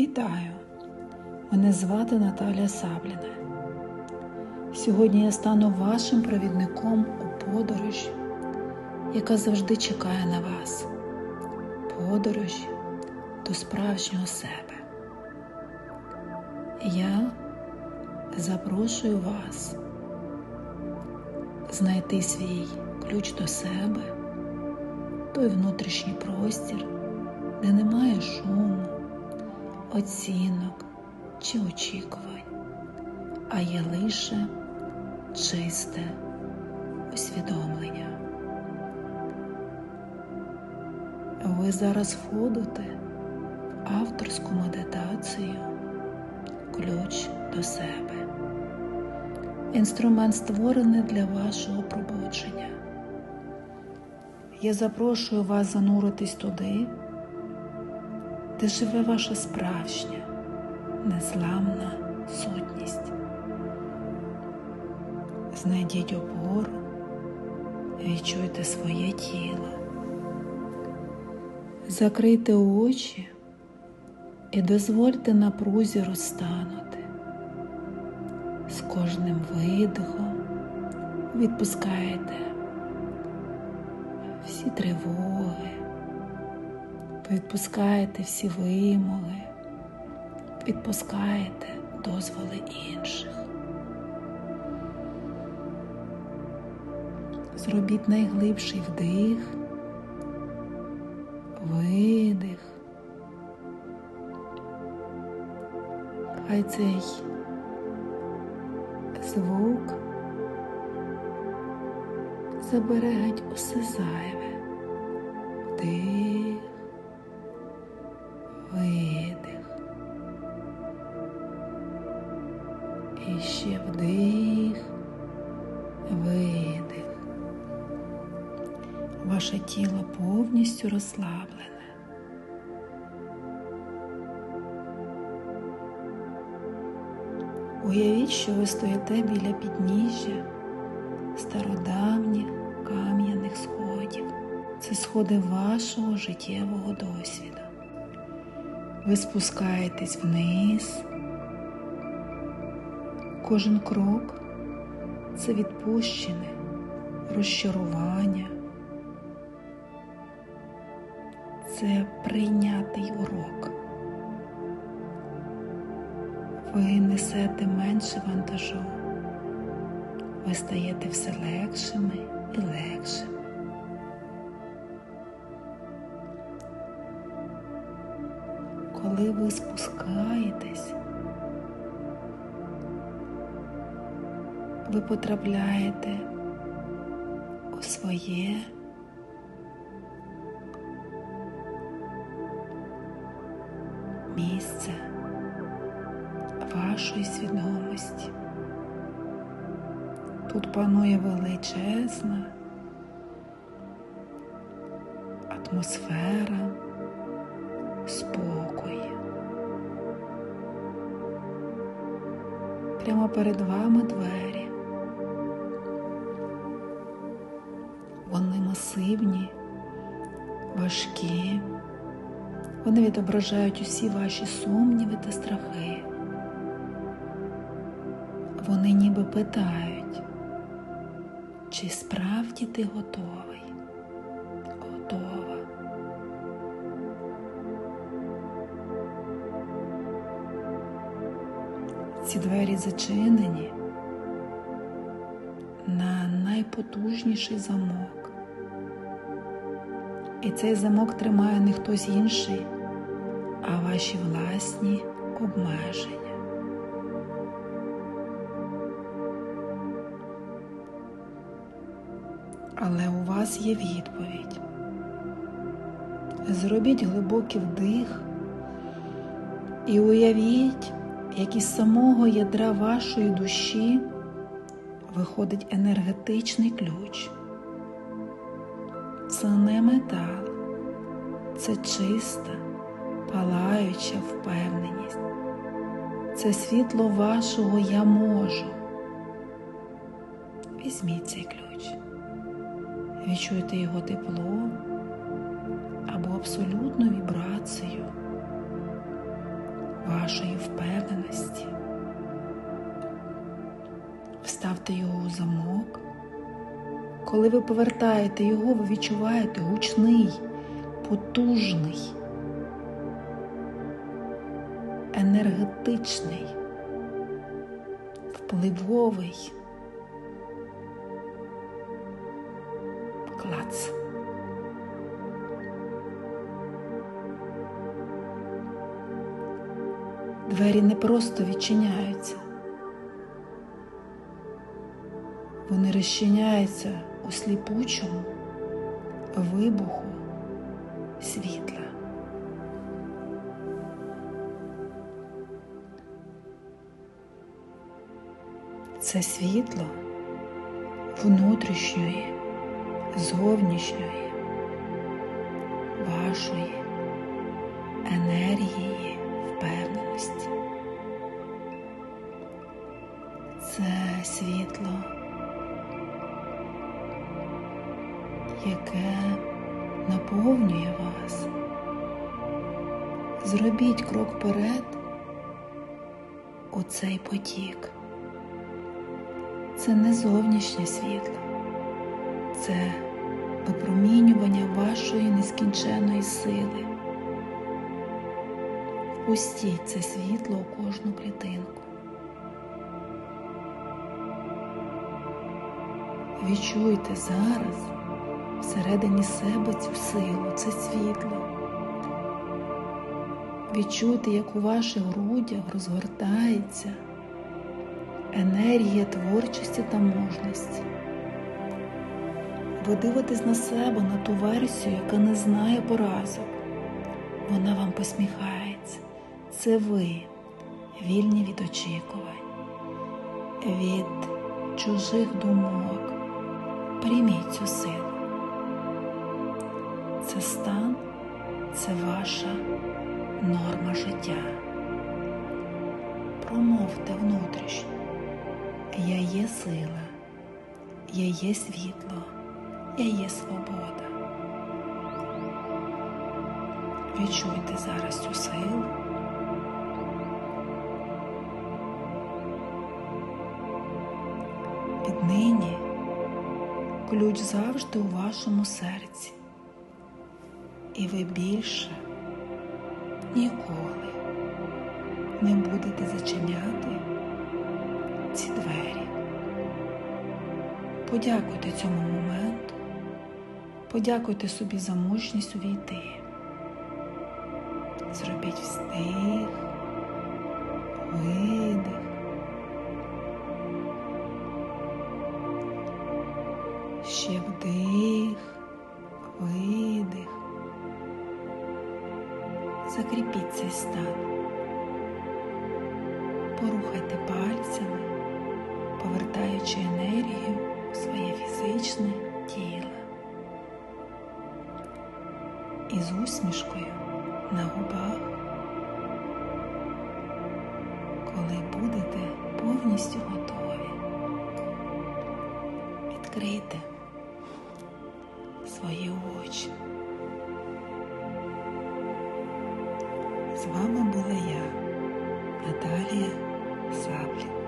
Вітаю! Мене звати Наталя Сабліна. Сьогодні я стану вашим провідником у подорож, яка завжди чекає на вас. Подорож до справжнього себе. Я запрошую вас знайти свій ключ до себе, той внутрішній простір, де немає шуму, оцінок чи очікувань, а є лише чисте усвідомлення. Ви зараз входите в авторську медитацію ключ до себе. Інструмент створений для вашого пробудження. Я запрошую вас зануритись туди, де живе ваша справжня, незламна сутність. Знайдіть опору, відчуйте своє тіло, закрийте очі і дозвольте напрузі розтанути. З кожним видихом відпускаєте всі тривоги, відпускаєте всі вимоги, відпускаєте дозволи інших. Зробіть найглибший вдих, видих. Хай цей звук забере геть усе зайве. Вдих, видих. І ще вдих, видих. Ваше тіло повністю розслаблене. Уявіть, що ви стоїте біля підніжжя стародавніх кам'яних сходів. Це сходи вашого життєвого досвіду. Ви спускаєтесь вниз. Кожен крок це відпущене, розчарування. Це прийнятий урок. Ви несете менше вантажу, ви стаєте все легшими і легшими. Коли ви спускаєтесь, ви потрапляєте у своє місце вашої свідомості. Тут панує величезна атмосфера спокою. Прямо перед вами двері. Вони масивні, важкі. Вони відображають усі ваші сумніви та страхи. Вони ніби питають, чи справді ти готовий, Ці двері зачинені на найпотужніший замок. І цей замок тримає не хтось інший, а ваші власні обмеження. Але у вас є відповідь. Зробіть глибокий вдих і уявіть, як із самого ядра вашої душі виходить енергетичний ключ. Це не метал, це чиста, палаюча впевненість. Це світло вашого я можу. Візьміть цей ключ. Відчуйте його тепло або абсолютну вібрацію. Вашої впевненості. Вставте його у замок. Коли ви повертаєте його, ви відчуваєте гучний, потужний, енергетичний, впливовий клац. Двері не просто відчиняються, вони розчиняються у сліпучому вибуху світла. Це світло внутрішньої, зовнішньої, вашої енергії впевненості. Це світло, яке наповнює вас. Зробіть крок вперед у цей потік. Це не зовнішнє світло, це випромінювання вашої нескінченої сили. Впустіть це світло у кожну клітинку. Відчуйте зараз всередині себе цю силу, це світло. Відчуйте, як у ваших грудях розгортається енергія творчості та мужності. Ви дивитесь на себе, на ту версію, яка не знає поразок. Вона вам посміхається. Це ви, вільні від очікувань, від чужих думок. Прийміть цю силу. Це стан, це ваша норма життя. Промовте внутрішньо. Я є сила, я є світло, я є свобода. Відчуйте зараз цю силу. Віднині ключ завжди у вашому серці, і ви більше ніколи не будете зачиняти ці двері. Подякуйте цьому моменту, подякуйте собі за мужність увійти. Зробіть вздих, видих. Вдих, видих. Закріпіть цей стан. Порухайте пальцями, повертаючи енергію у своє фізичне тіло. І з усмішкою на губах, коли будете повністю готові, відкрийте свої очі. З вами була я, Наталія Саблін.